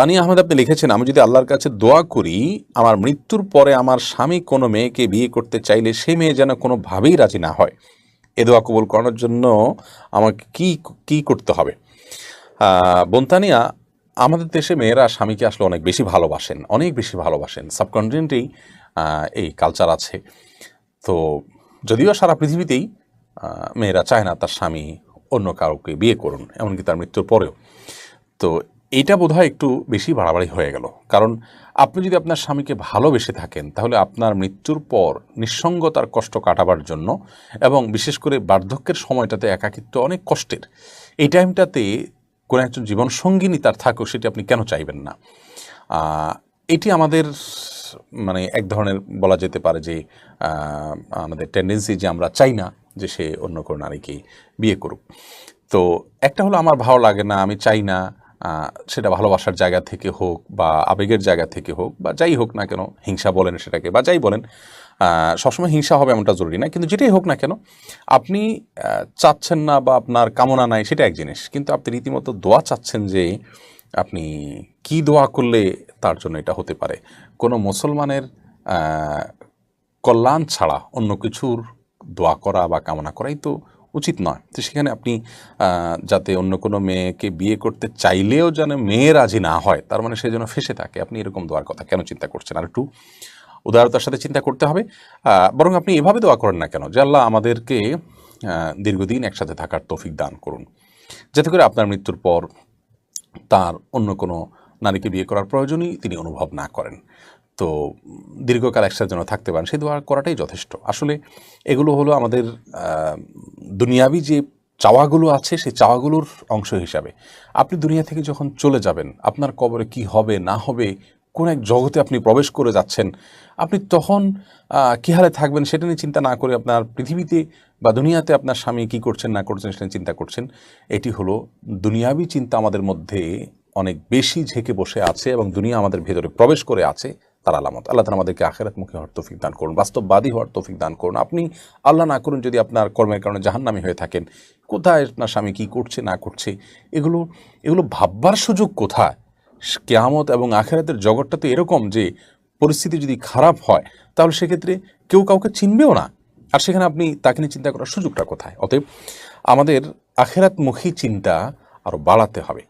তানিয়া আহমেদ আপনি লিখেছেন, আমি যদি আল্লাহর কাছে দোয়া করি, আমার মৃত্যুর পরে আমার স্বামী কোনো মেয়েকে বিয়ে করতে চাইলে সেই মেয়ে যেন কোনোভাবেই রাজি না হয়। এ দোয়া কবুল করানোর জন্য আমাকে কি কি করতে হবে? বোনতানিয়া, আমাদের দেশে মেয়েরা স্বামীকে আসলে অনেক বেশি ভালোবাসেন, অনেক বেশি ভালোবাসেন। সাবকন্টিনেন্টেই এই কালচার আছে। তো যদিও সারা পৃথিবীতেই মেয়েরা চায় না তার স্বামী অন্য কাউকে বিয়ে করুন, এমনকি তার মৃত্যুর পরেও। তো এইটা বোধহয় একটু বেশি বাড়াবাড়ি হয়ে গেল। কারণ আপনি যদি আপনার স্বামীকে ভালোবেসে থাকেন, তাহলে আপনার মৃত্যুর পর নিঃসঙ্গতার কষ্ট কাটাবার জন্য এবং বিশেষ করে বার্ধক্যের সময়টাতে একাকিত্ব অনেক কষ্টের, এই টাইমটাতে কোনো একজন জীবনসঙ্গিনী তার থাকুক সেটি আপনি কেন চাইবেন না? এটি আমাদের মানে এক ধরনের বলা যেতে পারে যে আমাদের টেন্ডেন্সি যে আমরা চাই না যে সে অন্য কোনো নারীকে বিয়ে করুক। তো একটা হলো, আমার ভালো লাগে না, আমি চাই না। সেটা ভালোবাসার জায়গা থেকে হোক বা আবেগের জায়গা থেকে হোক বা যাই হোক না কেন, হিংসা বলেন সেটাকে বা যাই বলেন সবসময় হিংসা হবে এমনটা জরুরি না। কিন্তু যেটাই হোক না কেন, আপনি চাচ্ছেন না বা আপনার কামনা নাই সেটা এক জিনিস, কিন্তু আপনি রীতিমতো দোয়া চাচ্ছেন যে আপনি কি দোয়া করলে তার জন্য এটা হতে পারে। কোনো মুসলমানের কল্যাণ ছাড়া অন্য কিছুর দোয়া করা বা কামনা করাই তো উচিত নয়। তো সেখানে আপনি যাতে অন্য কোনো মেয়েকে বিয়ে করতে চাইলেও যেন মেয়ে রাজি না হয়, তার মানে সে যেন ফেসে থাকে, আপনি এরকম দোয়ার কথা কেন চিন্তা করছেন? আর একটু উদারতার সাথে চিন্তা করতে হবে। বরং আপনি এভাবে দোয়া করেন না কেন? যে আল্লাহ আমাদেরকে দীর্ঘদিন একসাথে থাকার তৌফিক দান করুন। যাতে করে আপনার মৃত্যুর পর তার অন্য কোনো নারীকে বিয়ে করার প্রয়োজনই তিনি অনুভব না করেন। তো দীর্ঘকাল একসাথে যেন থাকতে পারেন, সেই দোয়া করাটাই যথেষ্ট। আসলে এগুলো হলো আমাদের দুনিয়াবি যে চাওয়াগুলো আছে, সেই চাওয়াগুলোর অংশ হিসাবে। আপনি দুনিয়া থেকে যখন চলে যাবেন, আপনার কবরে কি হবে, না হবে, কোন এক জগতে আপনি প্রবেশ করে যাচ্ছেন, আপনি তখন কী হালে থাকবেন সেটা নিয়ে চিন্তা না করে আপনার পৃথিবীতে বা দুনিয়াতে আপনার স্বামী কী করছেন, না করছেন সেটা চিন্তা করছেন, এটি হলো দুনিয়াবি চিন্তা আমাদের মধ্যে অনেক বেশি ঝেঁকে বসে আছে এবং দুনিয়া আমাদের ভেতরে প্রবেশ করে আছে। তার আলামত। আল্লাহ তালা আমাদেরকে আখেরাতমুখী হওয়ার তৌফিক দান করুন, বাস্তববাদী হওয়ার তৌফিক দান করুন। আপনি, আল্লাহ না করুন যদি আপনার কর্মের কারণে জাহান্নামী হয়ে থাকেন, কোথায় আপনার স্বামী কী করছে, না করছে, এগুলো এগুলো ভাববার সুযোগ কোথায়? কেয়ামত এবং আখেরাতের জগৎটা তো এরকম যে পরিস্থিতি যদি খারাপ হয়, তাহলে সেক্ষেত্রে কেউ কাউকে চিনবেও না। আর সেখানে আপনি তাকে নিয়ে চিন্তা করার সুযোগটা কোথায়? অতএব আমাদের আখেরাতমুখী চিন্তা আরও বাড়াতে হবে।